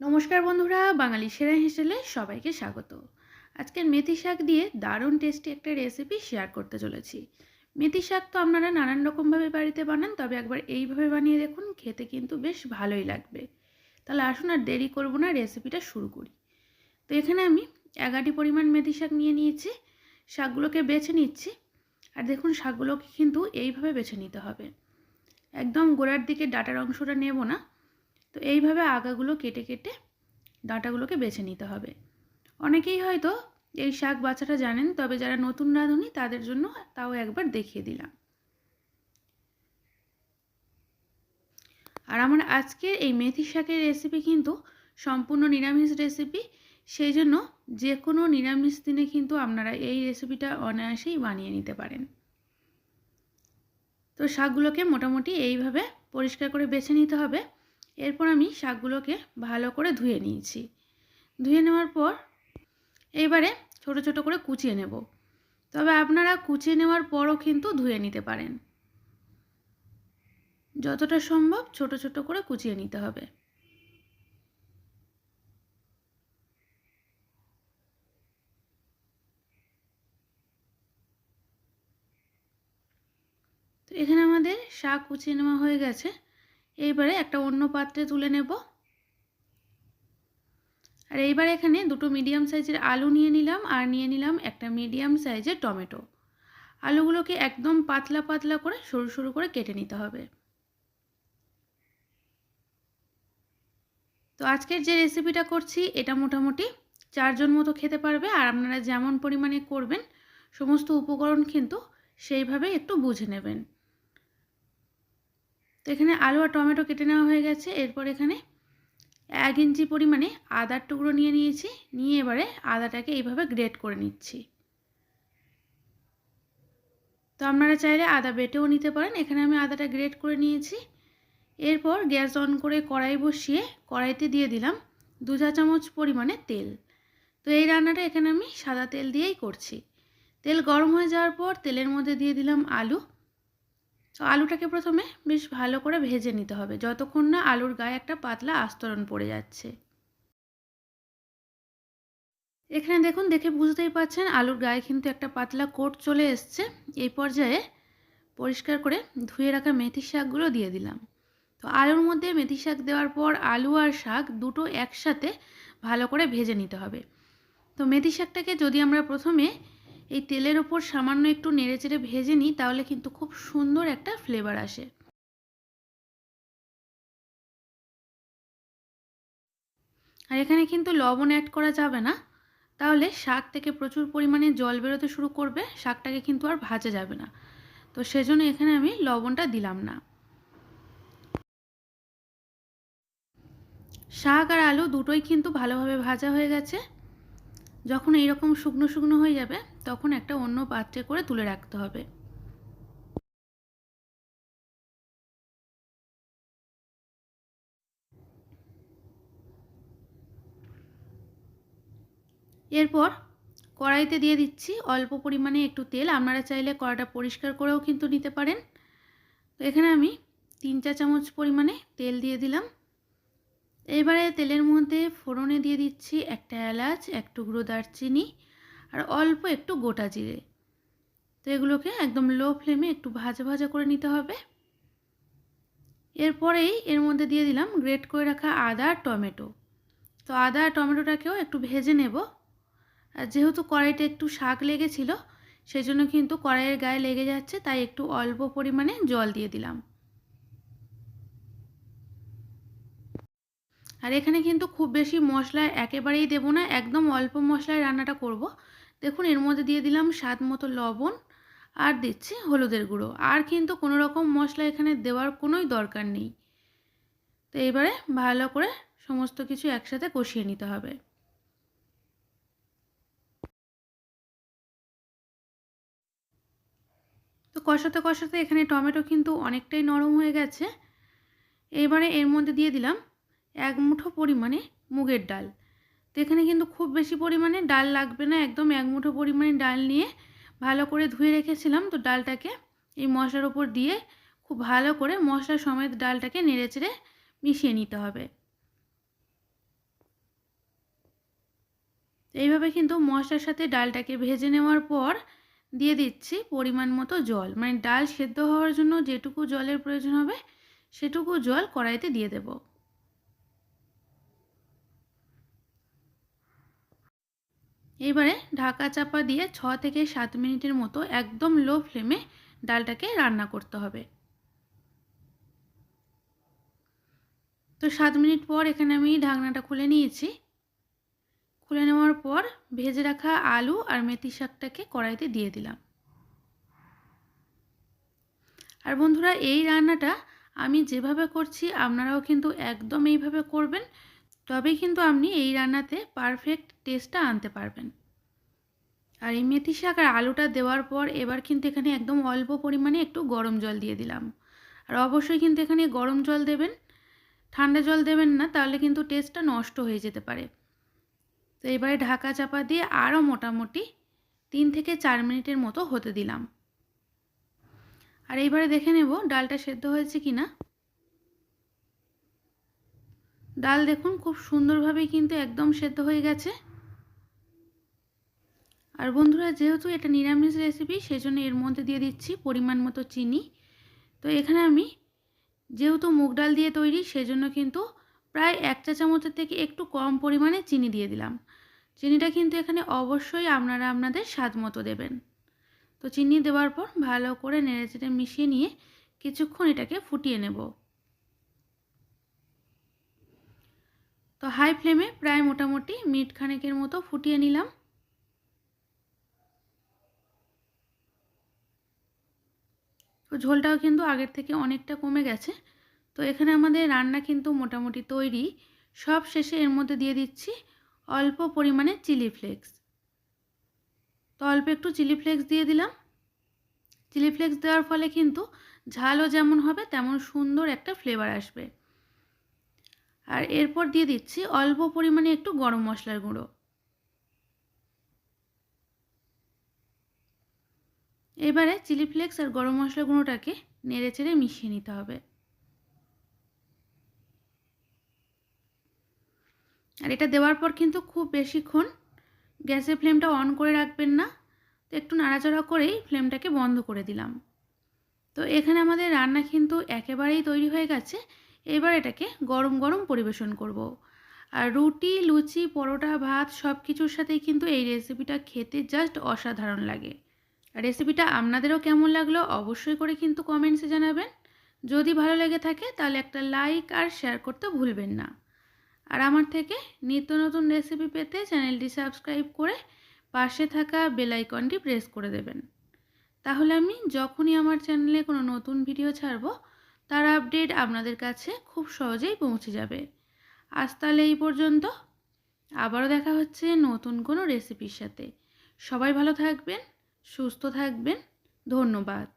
নমস্কার বন্ধুরা, বাঙালি সেরা হেসেলে সবাইকে স্বাগত। আজকের মেথি শাক দিয়ে দারুণ টেস্টি একটা রেসিপি শেয়ার করতে চলেছি। মেথি শাক তো আপনারা নানান রকমভাবে বাড়িতে বানান, তবে একবার এইভাবে বানিয়ে দেখুন, খেতে কিন্তু বেশ ভালোই লাগবে। তাহলে আসুন আর দেরি করব না রেসিপিটা শুরু করি। তো এখানে আমি এগারোটি পরিমাণ মেথি শাক নিয়ে নিয়েছি, শাকগুলোকে বেছে নিচ্ছি। আর দেখুন, শাকগুলোকে কিন্তু এইভাবে বেছে নিতে হবে। একদম গোড়ার দিকে ডাটার অংশটা নেব না তো এইভাবে আগাগুলো কেটে কেটে ডাঁটাগুলোকে বেছে নিতে হবে। অনেকেই হয়তো এই শাক বাছাটা জানেন, তবে যারা নতুন রাঁধুনি তাদের জন্য তাও একবার দেখিয়ে দিলাম। আর আমার আজকের এই মেথি শাকের রেসিপি কিন্তু সম্পূর্ণ নিরামিষ রেসিপি সেই জন্য যে কোনো নিরামিষ দিনে কিন্তু আপনারা এই রেসিপিটা অনায়াসেই বানিয়ে নিতে পারেন। তো শাকগুলোকে মোটামুটি এইভাবে পরিষ্কার করে বেছে নিতে হবে। এরপর আমি শাকগুলোকে ভালো করে ধুয়ে নিয়েছি। ধুয়ে নেওয়ার পর এবারে ছোট ছোট করে কুচিয়ে নেব। তবে আপনারা কুচিয়ে নেওয়ার পরও কিন্তু ধুয়ে নিতে পারেন। যতটা সম্ভব ছোট ছোট করে কুচিয়ে নিতে হবে। তো এখানে আমাদের শাক কুচিয়ে নেওয়া হয়ে গেছে। এইবারে একটা অন্য পাত্রে তুলে নেব। আর এইবার এখানে দুটো মিডিয়াম সাইজের আলু নিয়ে নিলাম আর নিয়ে নিলাম একটা মিডিয়াম সাইজের টমেটো। আলুগুলোকে একদম পাতলা পাতলা করে সরু সরু করে কেটে নিতে হবে। তো আজকের যে রেসিপিটা করছি, এটা মোটামুটি চারজন মতো খেতে পারবে আর আপনারা যেমন পরিমাণে করবেন, সমস্ত উপকরণ কিন্তু সেইভাবে একটু বুঝে নেবেন। তো এখানে আলু আর টমেটো কেটে নেওয়া হয়ে গেছে। এরপর এখানে এক ইঞ্চি পরিমাণে আদার টুকরো নিয়ে নিয়েছি। নিয়ে এবারে আদাটাকে এইভাবে গ্রেট করে নিচ্ছি। তো আপনারা চাইলে আদা বেটেও নিতে পারেন। এখানে আমি আদাটা গ্রেট করে নিয়েছি। এরপর গ্যাস অন করে কড়াই বসিয়ে কড়াইতে দিয়ে দিলাম দু চা চামচ পরিমাণে তেল। তো এই রান্নাটা এখানে আমি সাদা তেল দিয়েই করছি। তেল গরম হয়ে যাওয়ার পর তেলের মধ্যে দিয়ে দিলাম আলু। তো আলুটাকে প্রথমে বেশ ভালো করে ভেজে নিতে হবে। যতক্ষণ না আলুর গায়ে একটা পাতলা আস্তরণ পড়ে যাচ্ছে। এখানে দেখুন, দেখে বুঝতেই পাচ্ছেন আলুর গায়ে কিন্তু একটা পাতলা কোট চলে এসছে। এই পর্যায়ে পরিষ্কার করে ধুয়ে রাখা মেথি শাকগুলো দিয়ে দিলাম। তো আলুর মধ্যে মেথি শাক দেওয়ার পর আলু আর শাক দুটো একসাথে ভালো করে ভেজে নিতে হবে। তো মেথি শাকটাকে যদি আমরা প্রথমে এই তেলের ওপর সামান্য একটু নেড়ে চেড়ে ভেজে নিই, তাহলে কিন্তু খুব সুন্দর একটা ফ্লেভার আসে। আর এখানে কিন্তু লবণ অ্যাড করা যাবে না, তাহলে শাক থেকে প্রচুর পরিমাণে জল বেরোতে শুরু করবে, শাকটাকে কিন্তু আর ভাজা যাবে না। তো সেজন্য এখানে আমি লবণটা দিলাম না। শাক আর আলু দুটোই কিন্তু ভালোভাবে ভাজা হয়ে গেছে। যখন এইরকম শুকনো শুকনো হয়ে যাবে, তখন একটা অন্য পাত্রে করে তুলে রাখতে হবে। এরপর কড়াইতে দিয়ে দিচ্ছি অল্প পরিমাণে একটু তেল। আপনারা চাইলে কড়াটা পরিষ্কার করেও কিন্তু নিতে পারেন। তো এখানে আমি তিন চা চামচ পরিমাণে তেল দিয়ে দিলাম। এবারে তেলের মধ্যে ফোড়নে দিয়ে দিচ্ছি একটা এলাচ, এক টুকরো দারচিনি আর অল্প একটু গোটা জিরে। তো এগুলোকে একদম লো ফ্লেমে একটু ভাজা ভাজা করে নিতে হবে। এরপরেই এর মধ্যে দিয়ে দিলাম গ্রেট করে রাখা আদা আর টমেটো। তো আদা আর টমেটোটাকেও একটু ভেজে নেব। আর যেহেতু কড়াইটা একটু শাক লেগেছিল সেই জন্য কিন্তু কড়াইয়ের গায়ে লেগে যাচ্ছে, তাই একটু অল্প পরিমাণে জল দিয়ে দিলাম। আর এখানে কিন্তু খুব বেশি মশলা একেবারেই দেবো না, একদম অল্প মশলায় রান্নাটা করব। দেখুন, এর মধ্যে দিয়ে দিলাম স্বাদ মতো লবণ আর দিচ্ছি হলুদের গুঁড়ো। আর কিন্তু কোনো রকম মশলা এখানে দেওয়ার কোনোই দরকার নেই। তো এইবারে ভালো করে সমস্ত কিছু একসাথে কষিয়ে নিতে হবে। তো কষাতে কষাতে এখানে টমেটো কিন্তু অনেকটাই নরম হয়ে গেছে। এবারে এর মধ্যে দিয়ে দিলাম এক মুঠো পরিমাণে মুগের ডাল। তো এখানে কিন্তু খুব বেশি পরিমাণে ডাল লাগবে না, একদম এক মুঠো পরিমাণে ডাল নিয়ে ভালো করে ধুয়ে রেখেছিলাম। তো ডালটাকে এই মশলার ওপর দিয়ে খুব ভালো করে মশলা সমেত ডালটাকে নেড়ে চেড়ে মিশিয়ে নিতে হবে। এইভাবে কিন্তু মশলার সাথে ডালটাকে ভেজে নেওয়ার পর দিয়ে দিচ্ছি পরিমাণ মতো জল। মানে ডাল সেদ্ধ হওয়ার জন্য যেটুকু জলের প্রয়োজন হবে, সেটুকু জল কড়াইতে দিয়ে দেব। এবারে ঢাকা চাপা দিয়ে ছ থেকে সাত মিনিটের মতো একদম লো ফ্লেমে ডালটাকে রান্না করতে হবে। তো সাত মিনিট পর এখানে আমি ঢাকনাটা খুলে নিয়েছি। খুলে নেওয়ার পর ভেজে রাখা আলু আর মেথি শাকটাকে কড়াইতে দিয়ে দিলাম। আর বন্ধুরা, এই রান্নাটা আমি যেভাবে করছি আপনারাও কিন্তু একদম এইভাবে করবেন। তবেই কিন্তু আপনি এই রান্নাতে পারফেক্ট টেস্টটা আনতে পারবেন। আর এই মেথি শাক আর আলুটা দেওয়ার পর এবার কিন্তু এখানে একদম অল্প পরিমাণে একটু গরম জল দিয়ে দিলাম। আর অবশ্যই কিন্তু এখানে গরম জল দেবেন, ঠান্ডা জল দেবেন না, তাহলে কিন্তু টেস্টটা নষ্ট হয়ে যেতে পারে। তো এবারে ঢাকা চাপা দিয়ে আরও মোটামুটি তিন থেকে চার মিনিটের মতো হতে দিলাম। আর এইবারে দেখে নেব ডালটা সেদ্ধ হয়েছে কি না ডাল দেখুন খুব সুন্দরভাবে কিন্তু একদম সেদ্ধ হয়ে গেছে। আর বন্ধুরা, যেহেতু এটা নিরামিষ রেসিপি সেই জন্য এর মধ্যে দিয়ে দিচ্ছি পরিমাণ মতো চিনি। তো এখানে আমি যেহেতু মুগ ডাল দিয়ে তৈরি, সেজন্য কিন্তু প্রায় এক চা চামচের থেকে একটু কম পরিমাণে চিনি দিয়ে দিলাম। চিনিটা কিন্তু এখানে অবশ্যই আপনারা আপনাদের স্বাদ মতো দেবেন। তো চিনি দেওয়ার পর ভালো করে নেড়েচেড়ে মিশিয়ে নিয়ে কিছুক্ষণ এটাকে ফুটিয়ে নেব। তো হাই ফ্লেমে প্রায় মোটামুটি মিট খানেকের মতো ফুটিয়ে নিলাম। তো ঝোলটাও কিন্তু আগের থেকে অনেকটা কমে গেছে। তো এখানে আমাদের রান্না কিন্তু মোটামুটি তৈরি। সব শেষে এর মধ্যে দিয়ে দিচ্ছি অল্প পরিমাণে চিলি ফ্লেক্স। তো অল্প একটু চিলি ফ্লেক্স দিয়ে দিলাম। চিলি ফ্লেক্স দেওয়ার ফলে কিন্তু ঝালও যেমন হবে তেমন সুন্দর একটা ফ্লেভার আসবে। আর এরপর দিয়ে দিচ্ছি অল্প পরিমাণে একটু গরম মশলার গুঁড়ো। এবারে চিলি ফ্লেক্স আর গরম মশলা গুঁড়োটাকে নেড়ে চেড়ে মিশিয়ে নিতে হবে। আর এটা দেওয়ার পর কিন্তু খুব বেশিক্ষণ গ্যাসের ফ্লেমটা অন করে রাখবেন না, তো একটু নাড়াচাড়া করেই ফ্লেমটাকে বন্ধ করে দিলাম। তো এখানে আমাদের রান্না কিন্তু একেবারেই তৈরি হয়ে গেছে এবার এটাকে গরম গরম পরিবেশন করব। আর রুটি, লুচি, পরোটা, ভাত সব কিছুর সাথেই কিন্তু এই রেসিপিটা খেতে জাস্ট অসাধারণ লাগে। রেসিপিটা আপনাদেরও কেমন লাগল অবশ্যই করে কিন্তু কমেন্টসে জানাবেন। যদি ভালো লেগে থাকে তাহলে একটা লাইক আর শেয়ার করতে ভুলবেন না। আর আমার থেকে নিত্য নতুন রেসিপি পেতে চ্যানেলটি সাবস্ক্রাইব করে পাশে থাকা বেল আইকনটি প্রেস করে দেবেন। তাহলে আমি যখনই আমার চ্যানেলে কোনো নতুন ভিডিও ছাড়ব তার আপডেট আপনাদের কাছে খুব সহজেই পৌঁছে যাবে। আজ তাহলে এই পর্যন্ত। আবারও দেখা হচ্ছে নতুন কোনো রেসিপির সাথে। সবাই ভালো থাকবেন, সুস্থ থাকবেন। ধন্যবাদ।